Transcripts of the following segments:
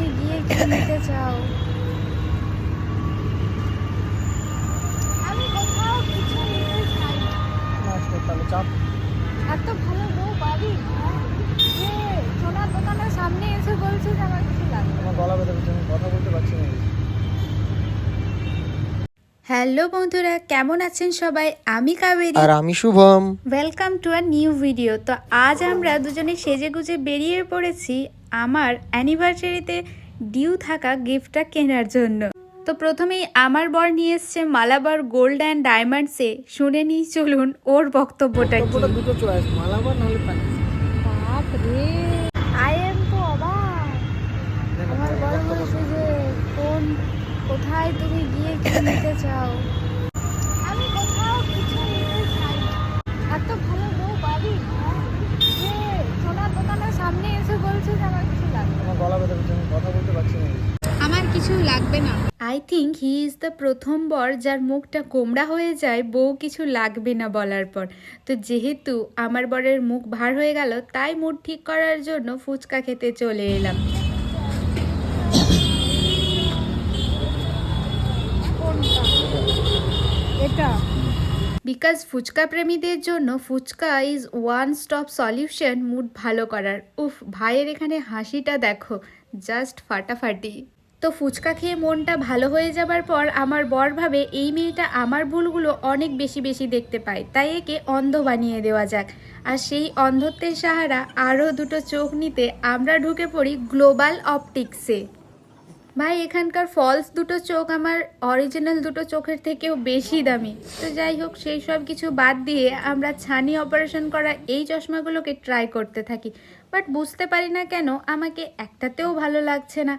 যদি গিয়ে কিনতে চাও? আমি কোথাও কিছু নিতে চাই নষ্ট আচ্ছা, তাহলে চাপ এত ভালো বউ বাড়ি সোনার দোকানের সামনে এসে বলছে যে আমার কিছু লাগবে? আমার গলা ব্যথা করছে আমি কথা বলতে পারছি না। হ্যালো বন্ধুরা কেমন আছেন সবাই? আমি কাবেরী। আর আমি Shubham. Welcome to a new video তো আজ আমরা দুজনে সেজে গুজে বেরিয়ে পড়েছি আমার অ্যানিভার্সারিতে ডিউ থাকা গিফটটা কেনার জন্য। তো প্রথমেই আমার বর নিয়ে এসছে মালাবার গোল্ড অ্যান্ড ডায়মন্ডসে শুনে নিই চলুন ওর বক্তব্যটা কি? বক্তব্যটা দুটো চয়েস মালাবার নাহলে প্যানিস বাপ রে আই এম তো অবাক আমার বড় বলছে যে কোন কোথায় তুমি গিয়ে কি নিতে চাও? আমি কোথাও কিছু নিতে চাই এত ভালো বউ বাড়ি যে সোনার দোকানের সামনে এসে বলছে যে আমার কিছু লাগবে। আমার গলা ব্যথা করছে আমি কথা বলতে পারছি না। আমার কিছু লাগবে না। I think he is the প্রথম বর যার মুখটা কোমড়া হয়ে যায় বউ কিছু লাগবে না বলার পর। তো যেহেতু আমার বরের মুখ ভার হয়ে গেল তাই মুড ঠিক করার জন্য ফুচকা খেতে চলে এলাম। বিকজ ফুচকা প্রেমীদের জন্য phuchka is one stop solution mood ভালো করার। উফ, ভাইয়ের এখানে হাসিটা দেখো জাস্ট ফাটাফাটি। তো ফুচকা খেয়ে মনটা ভালো হয়ে যাবার পর আমার বর ভাবে এই মেয়েটা আমার ভুলগুলো অনেক বেশি বেশি দেখতে পায়, তাই একে অন্ধ বানিয়ে দেওয়া যাক। আর সেই অন্ধত্বের সাহারা আরও দুটো চোখ নিতে আমরা ঢুকে পড়ি গ্লোবাল অপটিক্সে ভাই, এখানকার ফলস দুটো চোখ আমার অরিজিনাল দুটো চোখের থেকেও বেশি দামি। তো যাই হোক, সেই সব কিছু বাদ দিয়ে আমরা ছানি অপারেশন করা এই চশমাগুলোকে ট্রাই করতে থাকি। বাট বুঝতে পারি না কেন, আমাকে একটাতেও ভালো লাগছে না।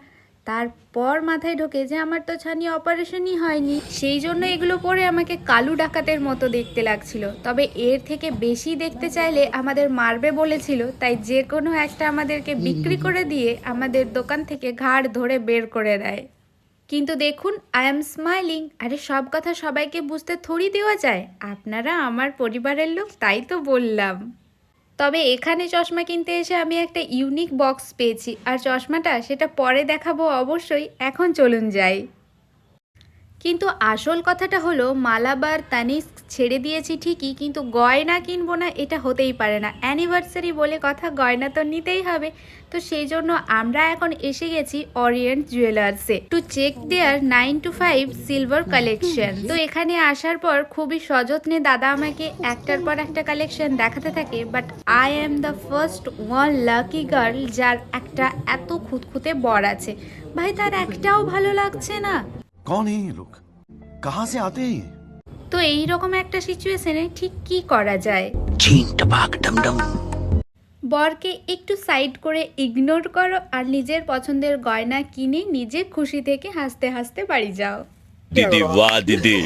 তারপর মাথায় ঢোকে যে আমার তো ছানি অপারেশনই হয়নি। সেই জন্য এগুলো পরে আমাকে কালু ডাকাতের মতো দেখতে লাগছিল। তবে এর থেকে বেশি দেখতে চাইলে আমাদের মারবে বলেছিল, তাই যে কোনো একটা আমাদেরকে বিক্রি করে দিয়ে আমাদের দোকান থেকে ঘাড় ধরে বের করে দেয়। কিন্তু দেখুন আই এম স্মাইলিং আরে, সব কথা সবাইকে বুঝতে থোড়ি দেওয়া যায়। আপনারা আমার পরিবারের লোক, তাই তো বললাম। তবে এখানে চশমা কিনতে এসে আমি একটা ইউনিক বক্স পেয়েছি। আর চশমাটা সেটা পরে দেখাবো অবশ্যই। এখন চলুন যাই। কিন্তু আসল কথাটা হলো, মালাবার তানিস্ক ছেড়ে দিয়েছি ঠিকই, কিন্তু গয়না কিনবো না এটা হতেই পারে না। অ্যানিভার্সারি বলে কথা গয়না তো নিতেই হবে। তো সেই জন্য আমরা এখন এসে গেছি Orient জুয়েলার্সে to check their nine to five silver collection তো এখানে আসার পর খুবই সযত্নে দাদা আমাকে একটার পর একটা কালেকশন দেখাতে থাকে but I am the first one lucky girl যার একটা এত খুঁতখুঁতে বর আছে। ভাই, তার একটাও ভালো লাগছে না। कौन है ये लोग कहाँ से आते हैं ये? তো এই রকম একটা সিচুয়েশনে ঠিক কি করা যায় বরকে একটু সাইড করে ইগনোর করো আর নিজের পছন্দের গয়না কিনে নিজে খুশি থেকে হাসতে হাসতে বাড়ি যাও दीदी वाह दीदी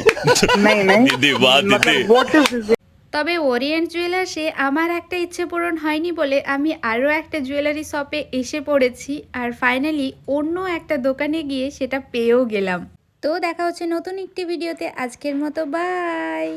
नहीं नहीं दीदी वाह दीदी व्हाट इज दिस তবে ওরিয়েন্ট জুয়েলার্সে আমার একটা ইচ্ছে পূরণ হয়নি বলে আমি আরও একটা জুয়েলারি শপে এসে পড়েছি আর ফাইনালি অন্য একটা দোকানে গিয়ে সেটা পেয়েও গেলাম তো দেখা হচ্ছে নতুন একটি ভিডিওতে। আজকের মতো বাই